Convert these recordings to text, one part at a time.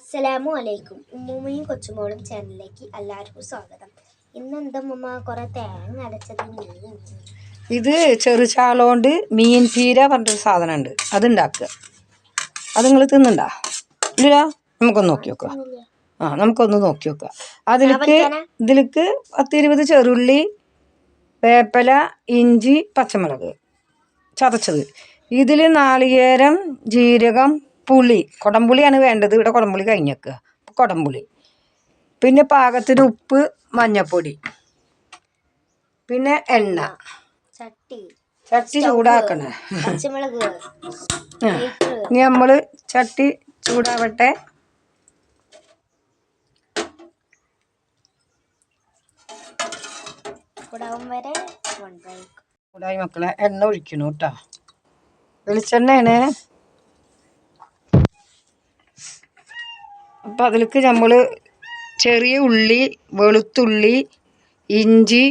അസ്സലാമു അലൈക്കും. ഉമ്മൂമ്മയും കൊച്ചുമോളും ചാനലിലേക്ക് എല്ലാവർക്കും സ്വാഗതം. ഇന്ന് എന്താ ഉമ്മ കുറെ തേങ്ങ അടച്ചത് മീൻ ഇത് ചെറുചാളോണ്ട് മീൻ പീര പറഞ്ഞൊരു സാധനം ഉണ്ട് അത് ഉണ്ടാക്കുക അത് നിങ്ങൾ തിന്നുണ്ടാ? ഇല്ല നമുക്കൊന്ന് നോക്കി നോക്കാം. ആ നമുക്കൊന്ന് നോക്കി നോക്കാം. അതിലേക്ക് ഇതിലേക്ക് പത്തിരുപത് ചെറുള്ളി വേപ്പല ഇഞ്ചി പച്ചമുളക് ചതച്ചത്. ഇതിൽ നാളികേരം ജീരകം പുളി കുടംപുളിയാണ് വേണ്ടത്. ഇവിടെ കുടംപുളി കഴിഞ്ഞേക്കുക കുടംപുളി. പിന്നെ പാകത്തിന് ഉപ്പ് മഞ്ഞപ്പൊടി. പിന്നെ എണ്ണ. ചട്ടി. ചട്ടി ചൂടാക്കണേ. ഇനി നമ്മൾ ചട്ടി ചൂടാവട്ടെ. ചൂടായി മക്കളെ എണ്ണ ഒഴിക്കണു കേട്ടോ വെളിച്ചെണ്ണയാണ്. അപ്പം അതിലേക്ക് നമ്മൾ ചെറിയ ഉള്ളി വെളുത്തുള്ളി ഇഞ്ചി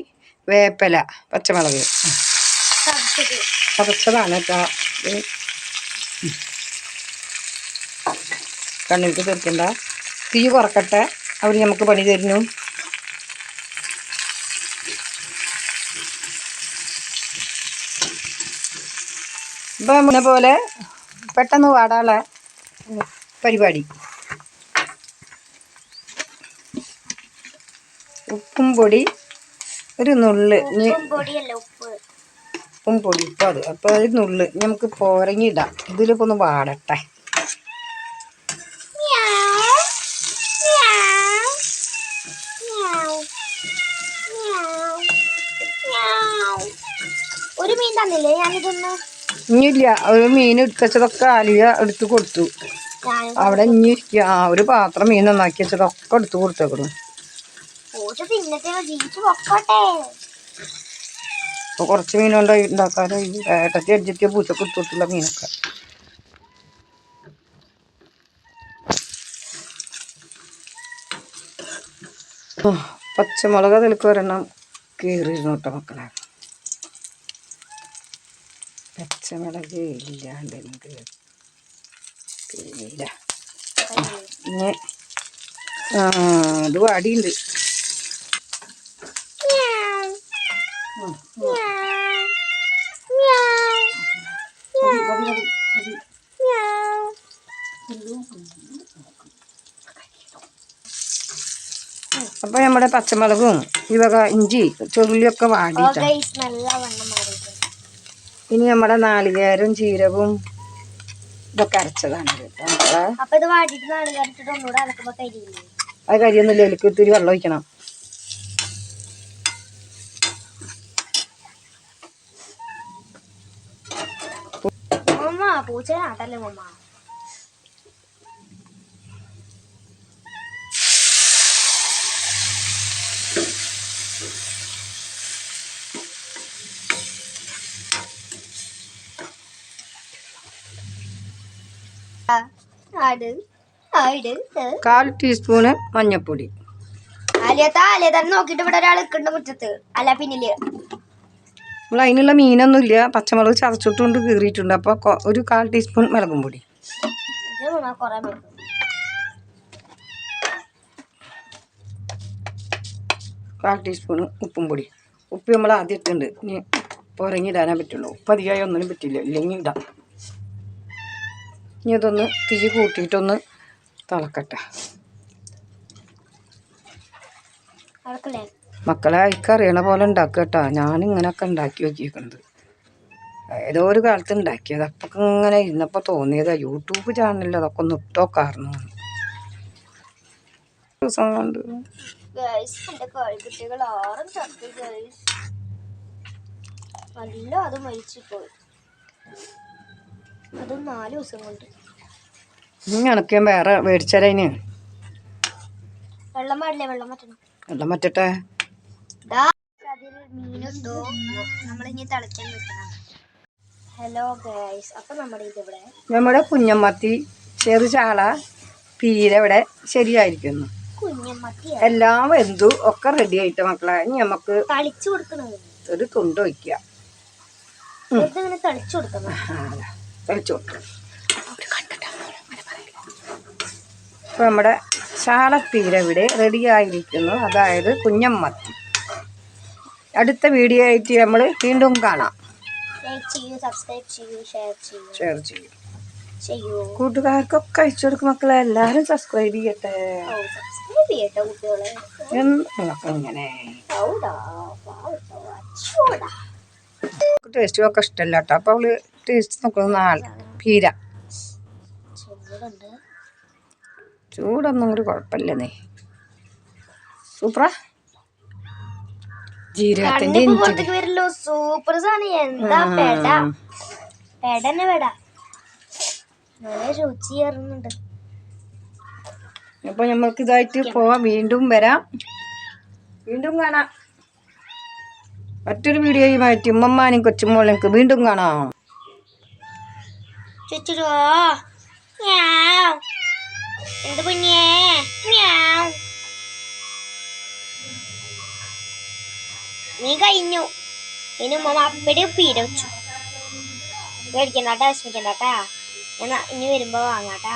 വേപ്പില പച്ചമുളക്. പതച്ചതാണ് കണ്ണിലേക്ക് തീർക്കണ്ട തീ കുറക്കട്ടെ. അവർ നമുക്ക് പണി തരുന്നു. ഇപ്പം പോലെ പെട്ടെന്ന് വാടാനുള്ള പരിപാടി. ഉപ്പും പൊടി ഒരു നുള്ള്. ഉപ്പും പൊടി ഉപ്പ് അത്. അപ്പോൾ ഒരു നുള്ള്. നമുക്ക് നമുക്ക് പോരങ്ങിടാം ഇതിലിപ്പോൾ ഒന്ന് വാടട്ടെ. ഒരു മീൻ തന്നില്ലേ ഞാനിതൊന്ന്? ഇനിയില്ല. ഒരു മീൻ എടുത്തച്ചതൊക്കെ ആലിയ എടുത്തു കൊടുത്തു. അവിടെ ഇനി ആ ഒരു പാത്രം മീൻ നന്നാക്കി വെച്ചതൊക്കെ എടുത്തു കൊടുത്തേക്കണം. പൂച്ച തിന്നത്തെ ജീവിച്ചു പൊക്കോട്ടെ. ഇപ്പൊ കുറച്ച് മീനുണ്ടോ ഉണ്ടാക്കാനോ ഏട്ടത്തി പൂച്ചക്ക് ഇട്ടിട്ടുള്ള മീനൊക്കെ. പച്ചമുളക് അതിലേക്ക് ഒരെണ്ണം കീറിയിരുന്നു കേട്ടോ മക്കളെ. പച്ചമുളക് ഇല്ലാണ്ട് ഇല്ല. ഇനി അത് വാടിയുണ്ട്. അപ്പൊ നമ്മുടെ പച്ചമുളകും ഈ വക ഇഞ്ചി ചെറുള്ളിയൊക്കെ വാടിയിട്ട്. ഇനി നമ്മുടെ നാളികേരവും ജീരകവും ഇതൊക്കെ അരച്ചതാണ് കേട്ടോ അത് കരിയൊന്നുമില്ല എനിക്ക് ഇത്തിരി വെള്ളം ഒഴിക്കണം. മമ്മ പൂച്ച നാട്ടല്ലേ മമ്മ കാൽ ടീസ്പൂണ് മഞ്ഞപ്പൊടി. അലിയത്താ ആലിയ നോക്കിട്ട് ഇവിടെ ഒരാൾ നിൽക്കുന്നുണ്ട് മുറ്റത്ത്. അല്ല പിന്നിൽ. നമ്മൾ അതിനുള്ള മീനൊന്നുമില്ല. പച്ചമുളക് ചതച്ചിട്ടുണ്ട് കീറിയിട്ടുണ്ട്. അപ്പോൾ ഒരു കാൽ ടീസ്പൂൺ മുളകും പൊടി. കാൽ ടീസ്പൂൺ ഉപ്പും പൊടി. ഉപ്പ് നമ്മൾ ആദ്യം ഇട്ടുണ്ട് ഇനി പുറങ്ങി ഇടാനേ പറ്റുള്ളൂ. ഉപ്പ് അധികമായി ഒന്നിനും പറ്റില്ല. ഇല്ലെങ്കിൽ ഇടാം. ഇനി അതൊന്ന് തീ കൂട്ടിയിട്ടൊന്ന് തിളക്കട്ടെ. മക്കളെ അയക്കറിയണ പോലെ ഉണ്ടാക്കുക കേട്ടോ. ഞാനിങ്ങനെയൊക്കെ ഉണ്ടാക്കി നോക്കിയിരിക്കുന്നത് ഏതോ ഒരു കാലത്ത് ഉണ്ടാക്കിയത്. അപ്പൊക്കെ ഇങ്ങനെ ഇരുന്നപ്പോൾ തോന്നിയതാ യൂട്യൂബ് ചാനലിൽ അതൊക്കെ ഒന്ന് ഇട്ടോക്കായിരുന്നു ദിവസം കൊണ്ട്. കോഴിക്കുട്ടികൾ ആറും ചത്തു നല്ല അത് മരിച്ചു പോയി അത് നാല് ദിവസം കൊണ്ട്. ഇനി വേറെ മേടിച്ചാലതിന് വെള്ളം പാടില്ലേ? വെള്ളം പറ്റണം വെള്ളം മറ്റട്ടെ? ദാ അതിൽ മീനുണ്ടോ? നമ്മളിനി തിളയ്ക്കാൻ വെക്കണം ഹലോ ഗൈസ് അപ്പൊ നമ്മുടെ ഇതിവിടെ നമ്മുടെ കുഞ്ഞമ്മത്തി ചെറുചാള പീര ഇവിടെ ശരിയായിരിക്കുന്നു. കുഞ്ഞമ്മത്തി എല്ലാം വെന്തു ഒക്കെ റെഡി ആയിട്ട് മക്കളെ ഇനി നമുക്ക് തളിച്ചു കൊടുക്കണം ഒരു തുണ്ട് വയ്ക്കുക തളിച്ചു കൊടുക്കണം? തെളിച്ചു നമ്മുടെ ചാളപ്പീര ഇവിടെ റെഡിയായിരിക്കുന്നു അതായത് കുഞ്ഞമ്മത്തി. അടുത്ത വീഡിയോ ആയിട്ട് നമ്മൾ വീണ്ടും കാണാം. ഷെയർ ചെയ്യൂ കൂട്ടുകാർക്കൊക്കെ അയച്ചു കൊടുക്കും മക്കളെ. എല്ലാവരും സബ്സ്ക്രൈബ് ചെയ്യട്ടെ. ഇങ്ങനെ. ടേസ്റ്റും ഒക്കെ ഇഷ്ടമല്ല കേട്ടോ അപ്പോൾ അവൾ ടേസ്റ്റ് നോക്കുന്നത് നാല് പീര. ചൂടൊന്നും ഒരു നീ സൂപ്പറാ? ജീരകത്തിന്റെ ഇഞ്ചി. പുറത്തേക്ക് വരല്ലോ. സൂപ്പർ സാധനം. എന്താ പെട? പെടന്നെ പെട. നല്ല രുചി ഏറുന്നുണ്ട്. അപ്പൊ നമ്മൾക്ക് ഇതായിട്ട് പോവാം. വീണ്ടും വരാം. വീണ്ടും കാണാം. മറ്റൊരു വീഡിയോയുമായിട്ട് ഉമ്മമ്മാനും കൊച്ചുമോളെനിക്ക് വീണ്ടും കാണാം. ചുറ്റുരോ മ്യാവ്. എന്ത് കുഞ്ഞേ? മ്യാവ്. നീ കഴിഞ്ഞു. ഇനി ഉമ്മ അപ്പടി പീര വെച്ചു. പേടിക്കണ്ടാട്ടാ വിഷമിക്കണ്ടാട്ടാ ഇനി വരുമ്പോ വാങ്ങാട്ടാ